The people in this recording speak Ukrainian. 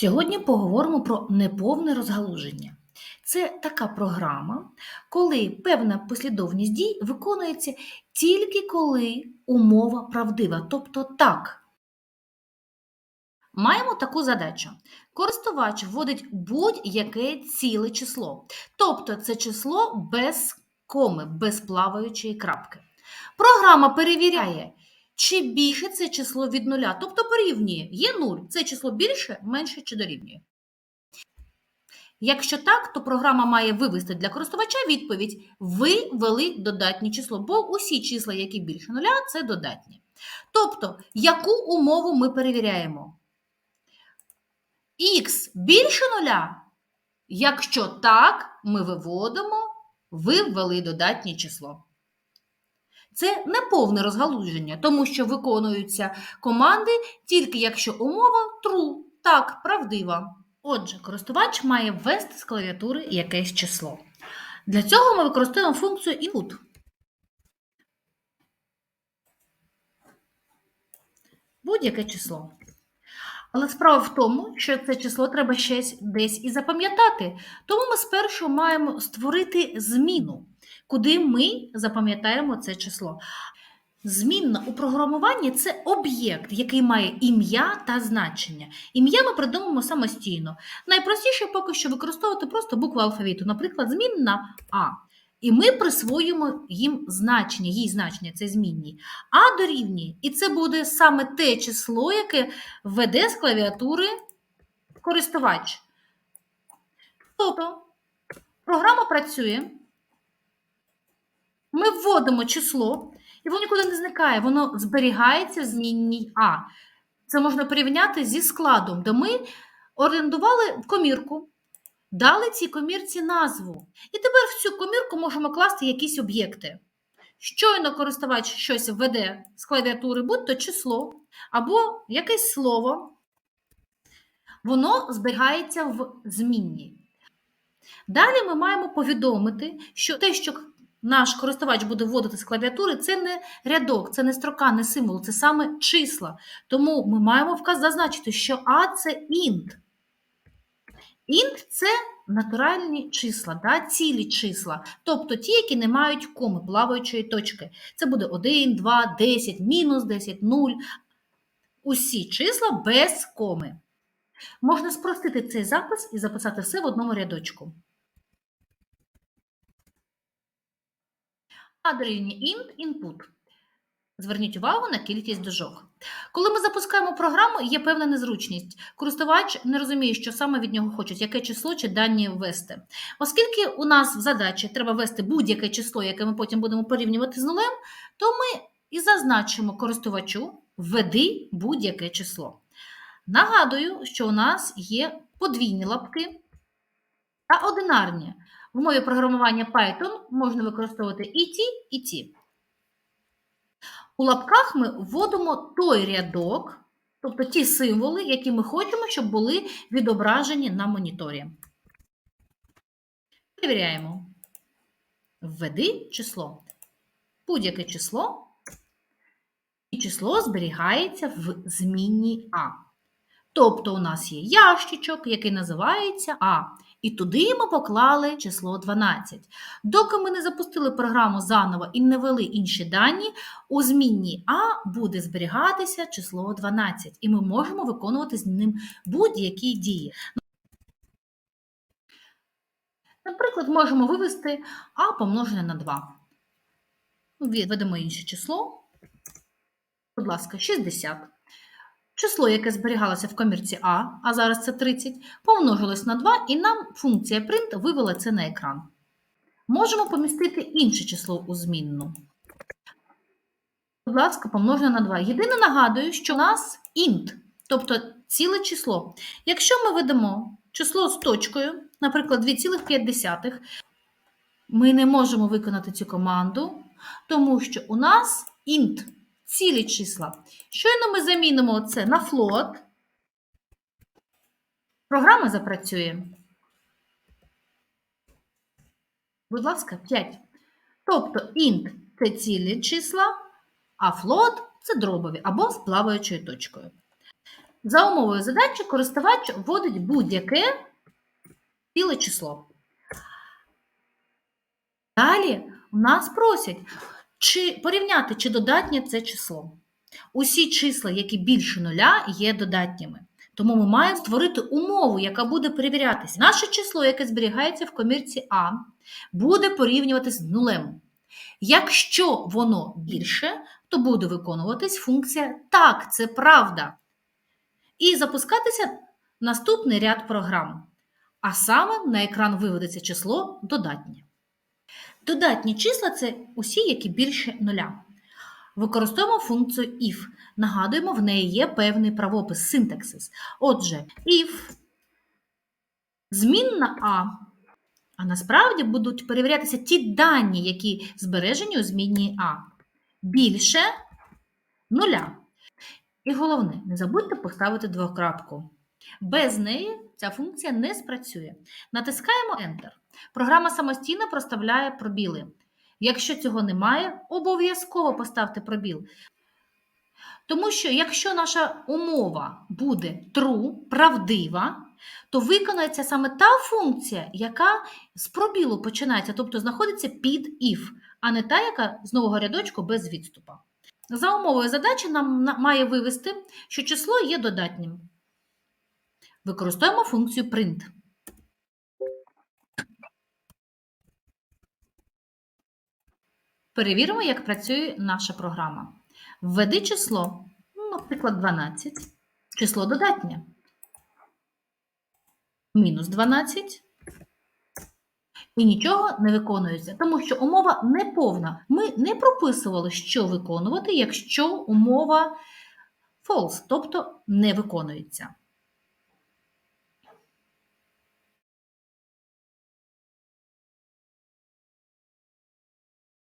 Сьогодні поговоримо про неповне розгалуження. Це така програма, коли певна послідовність дій виконується тільки коли умова правдива, тобто так. Маємо таку задачу. Користувач вводить будь-яке ціле число, тобто це число без коми, без плаваючої крапки. Програма перевіряє, чи більше це число від нуля, тобто порівнює, є 0, це число більше, менше чи дорівнює. Якщо так, то програма має вивести для користувача відповідь Ви ввели додатнє число, бо усі числа, які більше нуля, це додатні. Тобто, яку умову ми перевіряємо? Х більше нуля? Якщо так, ми виводимо ви ввели додатнє число. Це не повне розгалуження, тому що виконуються команди тільки якщо умова true, так, правдива. Отже, користувач має ввести з клавіатури якесь число. Для цього ми використовуємо функцію input. Будь-яке число. Але справа в тому, що це число треба щось десь і запам'ятати. Тому ми спершу маємо створити зміну, куди ми запам'ятаємо це число. Змінна у програмуванні це об'єкт, який має ім'я та значення. Ім'я ми придумаємо самостійно. Найпростіше поки що використовувати просто букву алфавіту, наприклад, змінна А. І ми присвоюємо їм значення, їй значення, це змінні. А дорівнює. І це буде саме те число, яке введе з клавіатури користувач. Тобто програма працює, ми вводимо число, і воно нікуди не зникає, воно зберігається в змінній А. Це можна порівняти зі складом, де ми орендували комірку. Дали цій комірці назву. І тепер в цю комірку можемо класти якісь об'єкти. Щойно користувач щось введе з клавіатури, будь-то число або якесь слово, воно зберігається в змінні. Далі ми маємо повідомити, що те, що наш користувач буде вводити з клавіатури, це не рядок, це не строка, не символ, це саме числа. Тому ми маємо вказ зазначити, що А це int. Int – це натуральні числа, да, цілі числа, тобто ті, які не мають коми, плаваючої точки. Це буде 1, 2, 10, мінус 10, 0. Усі числа без коми. Можна спростити цей запис і записати все в одному рядочку. А дорівнює int. Зверніть увагу на кількість дужок. Коли ми запускаємо програму, є певна незручність. Користувач не розуміє, що саме від нього хочуть, яке число чи дані ввести. Оскільки у нас в задачі треба ввести будь-яке число, яке ми потім будемо порівнювати з нулем, то ми і зазначимо користувачу введи будь-яке число. Нагадую, що у нас є подвійні лапки та одинарні. В мові програмування Python можна використовувати і ті, і ті. У лапках ми вводимо той рядок, тобто ті символи, які ми хочемо, щоб були відображені на моніторі. Перевіряємо. Введи число. Будь-яке число. І число зберігається в змінній А. Тобто у нас є ящичок, який називається А. І туди ми поклали число 12. Доки ми не запустили програму заново і не ввели інші дані, у змінній А буде зберігатися число 12, і ми можемо виконувати з ним будь-які дії. Наприклад, можемо вивести А помножене на 2. Введемо інше число. Будь ласка, 60. Число, яке зберігалося в комірці А, а зараз це 30, помножилось на 2, і нам функція print вивела це на екран. Можемо помістити інше число у змінну. Будь ласка, помножене на 2. Єдине нагадую, що у нас int, тобто ціле число. Якщо ми ведемо число з точкою, наприклад, 2,5, ми не можемо виконати цю команду, тому що у нас int цілі числа. Щойно ми замінимо це на float, програма запрацює. Будь ласка, 5. Тобто int це цілі числа, а float це дробові або з плаваючою точкою. За умовою задачі користувач вводить будь-яке ціле число. Далі у нас просять чи порівняти, чи додатнє це число. Усі числа, які більше нуля, є додатніми. Тому ми маємо створити умову, яка буде перевірятися. Наше число, яке зберігається в комірці А, буде порівнюватись з нулем. Якщо воно більше, то буде виконуватись функція Так, це правда. І запускатися наступний ряд програм. А саме на екран виведеться число додатнє. Додатні числа це усі, які більше нуля. Використовуємо функцію if. Нагадуємо, в неї є певний правопис синтаксис. Отже, if змінна А, а насправді будуть перевірятися ті дані, які збережені у змінній А. Більше нуля. І головне, не забудьте поставити двокрапку. Без неї ця функція не спрацює. Натискаємо Enter. Програма самостійно проставляє пробіли. Якщо цього немає, обов'язково поставте пробіл. Тому що якщо наша умова буде true, правдива, то виконається саме та функція, яка з пробілу починається, тобто знаходиться під if, а не та, яка з нового рядочку без відступа. За умовою задачі нам має вивести, що число є додатнім. Використовуємо функцію print. Перевіримо, як працює наша програма. Введи число, ну, наприклад, 12, число додатнє. Мінус 12. І нічого не виконується, тому що умова не повна. Ми не прописували, що виконувати, якщо умова false, тобто не виконується.